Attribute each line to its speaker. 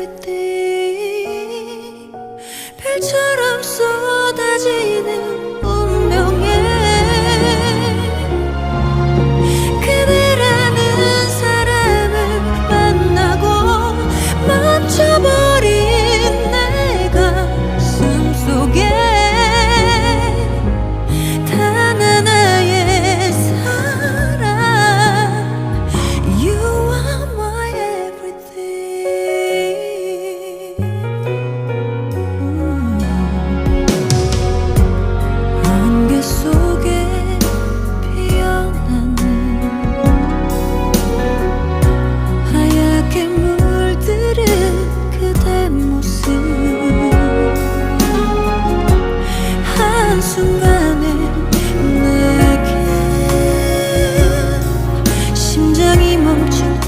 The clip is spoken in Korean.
Speaker 1: everything 별처럼 쏟 한순간